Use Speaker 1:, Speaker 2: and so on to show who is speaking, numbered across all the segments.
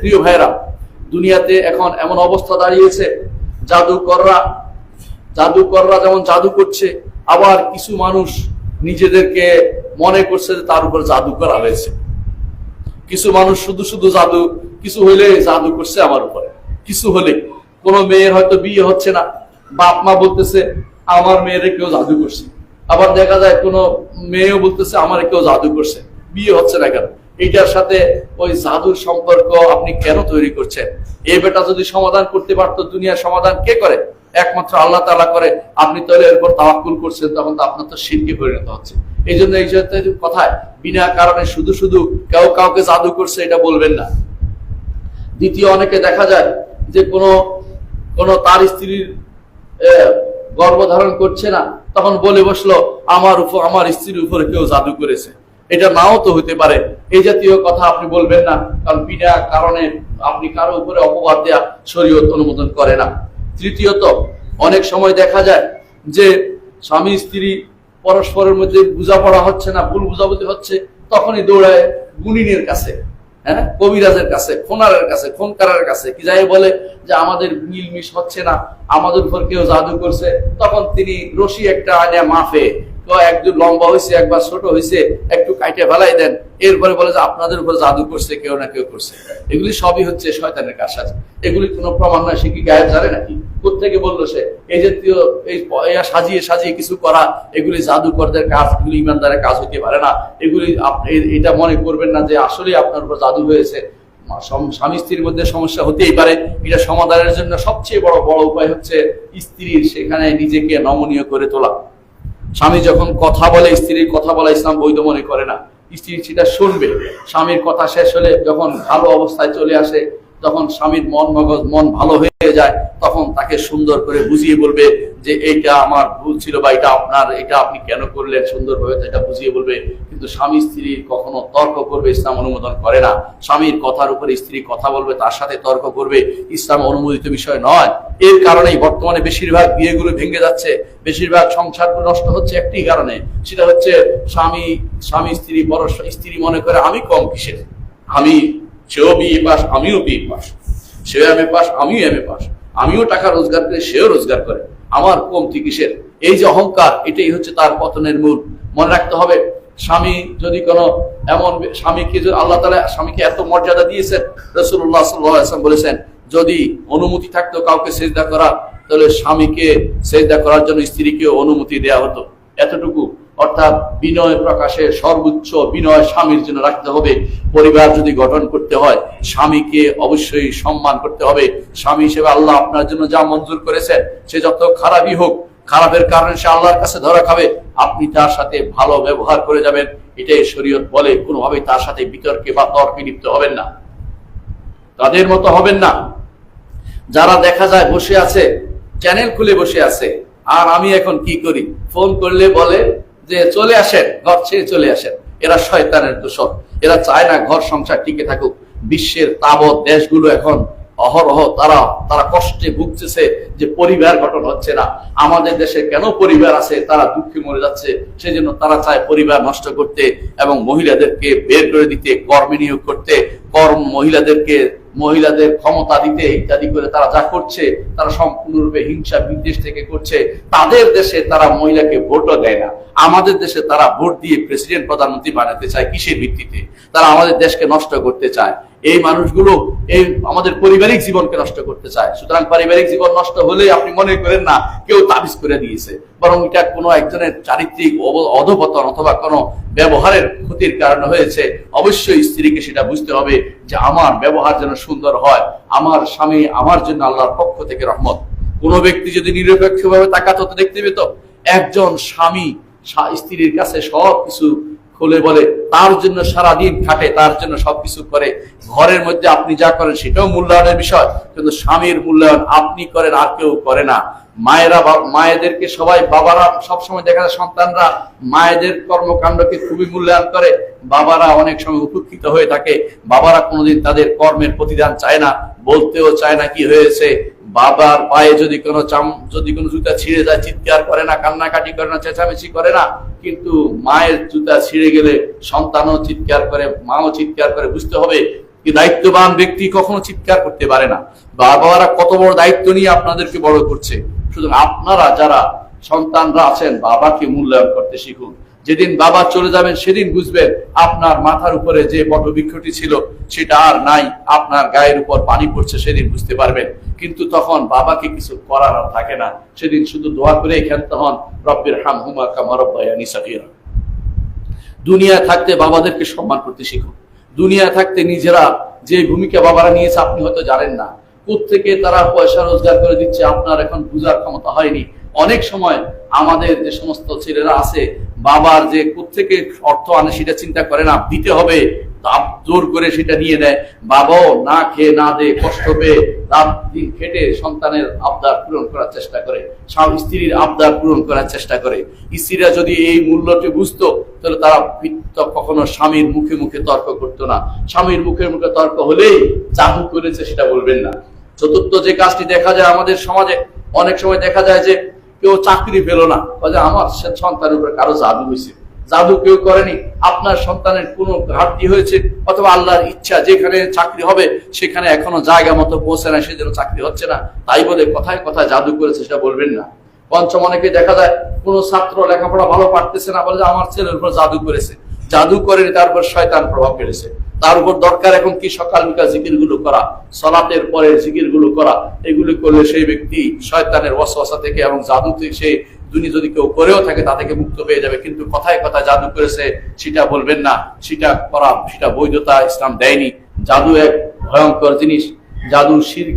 Speaker 1: প্রিয় ভাইরা দুনিয়াতে এখন এমন অবস্থা দাঁড়িয়েছে, জাদুকররা জাদুকররা যেমন জাদু করছে, আবার কিছু মানুষ নিজেদেরকে মনে করছে যে তার উপর জাদু করা হয়েছে। কিছু মানুষ শুধু শুধু জাদু, কিছু হইলে জাদু করছে আমার উপরে। কিছু হলে। কোনো মেয়ের হয়তো বিয়ে হচ্ছে না। বাপ মা বলতেছে, আমার মেয়েরে কেউ জাদু করছে। আবার দেখা যায় কোনো মেয়েও বলতেছে, আমার কেউ জাদু করছে। বিয়ে হচ্ছে না কেন? এইটার সাথে ওই জাদুর সম্পর্ক আপনি কেন তৈরি করছেন? এই বেটা যদি সমাধান করতে পারতো দুনিয়ার সমাধান কে করে? একমাত্র আল্লাহ তালা করে। আপনি তাহলে এরপর তাওয়াক্কুল করছেন, তখন তো আপনার তো শিরকে পরিণত হচ্ছে। এই জন্য এই কথায়, বিনা কারণে শুধু শুধু কেউ কাউকে জাদু করছে এটা বলবেন না। দ্বিতীয় অনেকে দেখা যায় যে কোনো কোনো তার স্ত্রীর গর্ভধারণ করছে না, তখন বলে বসল, আমার উপর, আমার স্ত্রীর উপরে কেউ জাদু করেছে। এটা নাও তো হতে পারে। এই জাতীয় কথা আপনি বলবেন না, কারণ বিনা কারণে আপনি কারও উপরে অপবাদ দেয়া শরীয়ত অনুমোদন করে না। তৃতীয়ত, অনেক সময় দেখা যায় যে স্বামী, স্ত্রী পরস্পরের মধ্যে বোঝাপড়া হচ্ছে না, ভুল বুঝাবুঝি হচ্ছে, তখনই দৌড়ায় গুণিনের কাছে হ্যাঁ? কবিরাজের কাছে ফোনারের কাছে ফোনকারের কাছে, কি যাই বলে যে আমাদের মিলমিশ হচ্ছে না, আমাদের উপর কেউ জাদু করছে, তখন তিনি রশি একটা আনে মাফে লম্বা হয়েছে একবার ছোট হয়েছে একটু কাইটে ফেলাই দেন, এরপরে বলে যে আপনাদের জাদু করছে, কেউ না কেউ করছে। এগুলি সবই হচ্ছে শয়তানের কাজ এগুলি কোনো প্রমাণ নয় সে কি জানে নাকি? কোথেকে বলল সে? এই জাতীয় এই সাজিয়ে সাজিয়ে কিছু করা, এগুলি জাদুকরদের কাজ, এগুলি ইমানদারের কাজ হতে পারে না। এগুলি এটা মনে করবেন না যে আসলে আপনার উপর জাদু হয়েছে। স্বামী স্ত্রীর মধ্যে সমস্যা হতেই পারে। এটা সমাধানের জন্য সবচেয়ে বড় বড় উপায় হচ্ছে স্ত্রীর সেখানে নিজেকে নমনীয় করে তোলা। স্বামী যখন কথা বলে, স্ত্রীর কথা বলা ইসলাম বৈধ মনে করে না। স্ত্রী সেটা শুনবে। স্বামীর কথা শেষ হলে যখন ভালো অবস্থায় চলে আসে তখন স্বামীর মন মগজ, মন ভালো হয়ে যায়, তখন তাকে সুন্দর করে বুঝিয়ে বলবে যে এইটা আমার ভুল ছিল বা এটা আপনার, এটা আপনি কেন করলেন সুন্দরভাবে এটা বুঝিয়ে বলবে। কিন্তু স্বামী স্ত্রী কখনো তর্ক করবে, ইসলাম অনুমোদন করে না। স্বামীর কথার উপরে স্ত্রী কথা বলবে, তার সাথে তর্ক করবে। ইসলাম অনুমোদিত বিষয় নয়। এর কারণেই বর্তমানে বেশিরভাগ বিয়েগুলো ভেঙে যাচ্ছে। বেশিরভাগ সংসারগুলো নষ্ট হচ্ছে একটি কারণে। সেটা হচ্ছে স্বামী স্বামী স্ত্রী বড় স্ত্রী মনে করে, আমি কম কিসের? আমি সেও বিয়ে পাস, আমিও বিয়ে পাস। সেও এম এ পাস, আমিও এম এ পাস। আমিও টাকা রোজগার করে, সেও রোজগার করে। আমার কমতি কিসের? এই যে অহংকার, এটাই হচ্ছে তার পতনের মূল। মনে রাখতে হবে, স্বামী যদি কোনো এমন স্বামীকে আল্লাহ তালা স্বামীকে এত মর্যাদা দিয়েছেন রসুল্লাহ সাল্লাম বলেছেন, যদি অনুমতি থাকতো কাউকে সেজদা করা তাহলে স্বামীকে সেজদা করার জন্য স্ত্রীকে অনুমতি দেয়া হতো। এতটুকু অর্থাৎ বিনয় প্রকাশে সর্বোচ্চ বিনয় স্বামীর জন্য রাখতে হবে। পরিবার যদি গঠন করতে হয়, স্বামীকে অবশ্যই সম্মান করতে হবে। স্বামী হিসেবে আল্লাহ আপনার জন্য যা মঞ্জুর করেছেন, সে যত খারাপই হোক, খারাপের কারণে সে আল্লাহর কাছে ধরা খাবে। আপনি তার সাথে ভালো ব্যবহার করে যাবেন। এটাই শরীয়ত বলে, কোনোভাবেই তার সাথে বিতর্কে বা তর্কে লিপ্ত হবেন না। তাদের মতো হবেন না। যারা দেখা যায় বসে আছে চ্যানেল খুলে বসে আছে, আর আমি এখন কি করি? ফোন করলে বলে যে চলে আসেন, ঘর ছেড়ে চলে আসেন, এরা শয়তানের দোষক এরা চায় না ঘর সংসার টিকে থাকুক। বিশ্বের তাবৎ দেশগুলো এখন অহরহ, তারা তারা কষ্টে ভুগতেছে যে পরিবার গঠন হচ্ছে না। আমাদের দেশে কেন পরিবার আছে? তারা দুঃখে মরে যাচ্ছে। সেই জন্য তারা চায় পরিবার নষ্ট করতে এবং মহিলাদেরকে বের করে দিতে, কর্মে নিয়োগ করতে। কর্ম মহিলাদেরকে মহিলাদের ক্ষমতা দিতে ইত্যাদি করে তারা যা করছে, তারা সম্পূর্ণরূপে হিংসা বিদ্বেষ থেকে করছে। তাদের দেশে তারা মহিলাকে ভোটও দেয় না। আমাদের দেশে তারা ভোট দিয়ে প্রেসিডেন্ট প্রধানমন্ত্রী বানাতে চায় কিসের ভিত্তিতে? তারা আমাদের দেশকে নষ্ট করতে চায়। এই মানুষগুলো এই আমাদের পারিবারিক জীবনকে নষ্ট করতে চায়। সুতরাং পারিবারিক জীবন নষ্ট হলে আপনি মনে করেন না, কেউ তাবিজ করে দিয়েছে। বরং এটা কোনো একজনের চারিত্রিক অধপতন অথবা কোনো ব্যবহারের ক্ষতির কারণে হয়েছে। অবশ্যই স্ত্রীকে সেটা বুঝতে হবে যে আমার ব্যবহার যেন সুন্দর হয়, আমার স্বামী আমার জন্য আল্লাহর পক্ষ থেকে রহমত। কোনো ব্যক্তি যদি নিরপেক্ষভাবে তাকাতো দেখতে পেত। একজন স্বামী স্ত্রীর কাছে সব কিছু খুলে বলে, তার জন্য সারা দিন খাটে, তার জন্য সবকিছু করে। ঘরের মধ্যে আপনি যা করেন, সেটাও মূল্যায়নের বিষয়। কিন্তু স্বামীর মূল্যায়ন আপনি করেন, আর কেউ করে না। মায়েরা মায়েদেরকে সবাই, বাবারা সবসময় দেখা যায় সন্তানরা মায়েদের কর্মকাণ্ডকে খুবই মূল্যায়ন করে। বাবারা অনেক সময় উপেক্ষিত হয়ে থাকে। বাবারা কোনোদিন তাদের কর্মের প্রতিদান চায় না, বলতেও চায় না কি হয়েছে। বাবার পায়ে যদি কোনো চাম, যদি কোনো জুতা ছিঁড়ে যায়, চিৎকার করে না, কান্নাকাটি করে না, চেঁচামেচি করে না কিন্তু মায়ের জুতা ছিঁড়ে গেলে সন্তানও চিৎকার করে, মাও চিৎকার করে, বুঝতে হবে দায়িত্ববান ব্যক্তি কখনো চিৎকার করতে পারে না। বাবারা কত বড় দায়িত্ব নিয়ে আপনাদেরকে বড় করছে। সুতরাং আপনারা যারা সন্তানরা আছেন, বাবাকে মূল্যায়ন করতে শিখুন। যেদিন বাবা চলে যাবেন, সেদিন বুঝবেন আপনার মাথার উপরে যে বটবৃক্ষটি ছিল, সেটা আর নাই। আপনার গায়ের উপর পানি পড়ছে, সেদিন বুঝতে পারবেন। কিন্তু তখন বাবাকে কিছু করার আর থাকে না। সেদিন শুধু দোয়া করে ক্ষান্ত হন, রব্বির হাম হুমা কামারব্বায়ানি সাকিরা দুনিয়ায় থাকতে বাবাদেরকে সম্মান করতে শিখুন। দুনিয়ায় থাকতে নিজেরা যে ভূমিকা বাবারা নিয়েছে, আপনি হয়তো জানেন না। থেকে তারা পয়সা রোজগার করে দিচ্ছে, আপনার এখন বুঝার ক্ষমতা হয়নি। অনেক সময় আমাদের যে সমস্ত ছেলেরা আছে বাবার যে থেকে অর্থ আনে সেটা চিন্তা করে না, দিতে হবে, তাপ জোর করে সেটা নিয়ে নেয় বাবাও না খেয়ে, না দে কষ্ট পেয়ে দিন খেটে সন্তানের আবদার পূরণ করার চেষ্টা করে, স্বামী, স্ত্রীর আবদার পূরণ করার চেষ্টা করে। স্ত্রীরা যদি এই মূল্যটি বুঝতো, তাহলে তারা কখনো স্বামীর মুখে মুখে তর্ক করতো না। স্বামীর মুখে মুখে তর্ক হলেই জাদু করেছে সেটা বলবেন না। চতুর্থ যে কাজটি দেখা যায় আমাদের সমাজে, অনেক সময় দেখা যায় যে কেউ চাকরি পেল না। বলে আমার সন্তানের উপরে কারও জাদু হয়েছে জাদু কেউ করেনি। আপনার সন্তানের কোনো ঘাটতি হয়েছে? অথবা আল্লাহর ইচ্ছা যেখানে চাকরি হবে, সেখানে এখনও জায়গা মতো পৌঁছে না সেজন্য চাকরি হচ্ছে না। তাই বলে কথায় কথায় জাদু করেছে সেটা বলবেন না। পঞ্চম অনেকে দেখা যায়, কোনো ছাত্র লেখাপড়া ভালো পারতেছে না, বলে আমার ছেলের উপর জাদু করেছে। জাদু করেনি, তার উপর শয়তান প্রভাব ফেলেছে। তার উপর দরকার এখন কি সকাল বিকাল জিকিরগুলো করা, সলাতের পরে জিকিরগুলো করা, এগুলি করলে সেই ব্যক্তি শয়তানের ওয়াসওয়াসা থেকে এবং জাদু থেকে সে দুনি যদি কেউ করেও থাকে তা থেকে মুক্ত হয়ে যাবে। কিন্তু কথায় কথায় জাদু করেছে, সেটা বলবেন না, সেটা করা, সেটা বৈধতা ইসলাম দেয়নি। জাদু এক ভয়ঙ্কর জিনিস। জাদু শির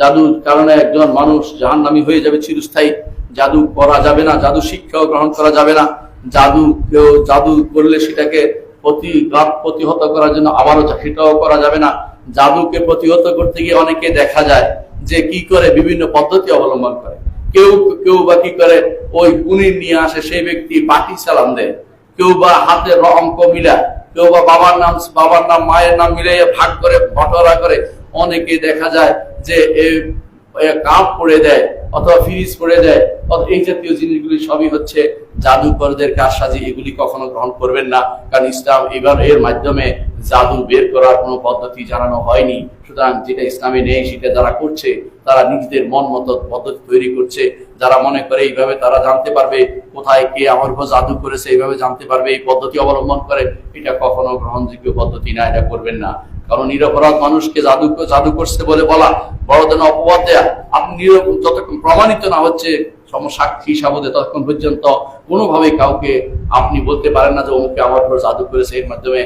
Speaker 1: জাদুর কারণে একজন মানুষ জাহান্নামী হয়ে যাবে চিরস্থায়ী। জাদু করা যাবে না, জাদু শিক্ষাও গ্রহণ করা যাবে না। জাদু কেউ জাদু করলে সেটাকে প্রতিঘাত প্রতিহত করার জন্য আবারও সেটাও করা যাবে না। জাদুকে প্রতিহত করতে গিয়ে অনেকে দেখা যায় যে কি করে বিভিন্ন পদ্ধতি অবলম্বন করে। কেউ কেউ বা কি করে ওই গুণির নিয়ে আসে, সেই ব্যক্তি বাটি সালাম দেয়। কেউ বা হাতে অঙ্ক মিলা কেউ বা বাবার নাম বাবার নাম, মায়ের নাম মিলাইয়া ভাগ করে বটরা করে, অনেকে দেখা যায় যে কাপ পড়ে দেয়। অথবা ফ্রিজ পড়ে অথবা এই জাতীয় জিনিসগুলি সবই হচ্ছে জাদুকরদের কারসাজি, এগুলি কখনো গ্রহণ করবেন না। কারণ ইসলাম এবার এর মাধ্যমে জাদু বের করার কোনো পদ্ধতি জানানো হয়নি। সুতরাং যেটা ইসলামে নেই, সেটা যারা করছে, তারা নিজেদের মন মতো পদ্ধতি তৈরি করছে। যারা মনে করে এইভাবে তারা জানতে পারবে কোথায় কে আমার উপর জাদু করেছে, এইভাবে জানতে পারবে, এই পদ্ধতি অবলম্বন করে, এটা কখনো গ্রহণযোগ্য পদ্ধতি না, এটা করবেন না। কারণ নিরপরাধ মানুষকে জাদু জাদু করছে বলে বলা বড়দের অপবাদ দেয়া। আপনি যতক্ষণ প্রমাণিত না হচ্ছে সমসাক্ষী সাবধে ততক্ষণ পর্যন্ত কোনোভাবে কাউকে আপনি বলতে পারেন না যে অমুকে আমার উপর জাদু করেছে, এর মাধ্যমে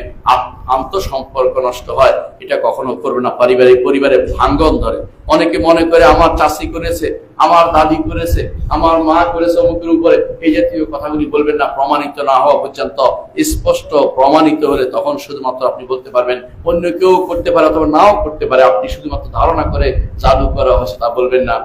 Speaker 1: আন্তঃসম্পর্ক নষ্ট হয়। এটা কখনো করবে না। পারিবারিক পরিবারে ভাঙ্গন ধরে। অনেকে মনে করে আমার চাষি করেছে, আমার দাদি করেছে, আমার মা করেছে অমুকের উপরে। এই জাতীয় কথাগুলি বলবেন না। প্রমাণিত না হওয়া পর্যন্ত স্পষ্ট প্রমাণিত হলে তখন শুধুমাত্র আপনি বলতে পারবেন। অন্য কেউ করতে পারে অথবা নাও করতে পারে। আপনি শুধুমাত্র ধারণা করে জাদু করা হয়েছে তা বলবেন না।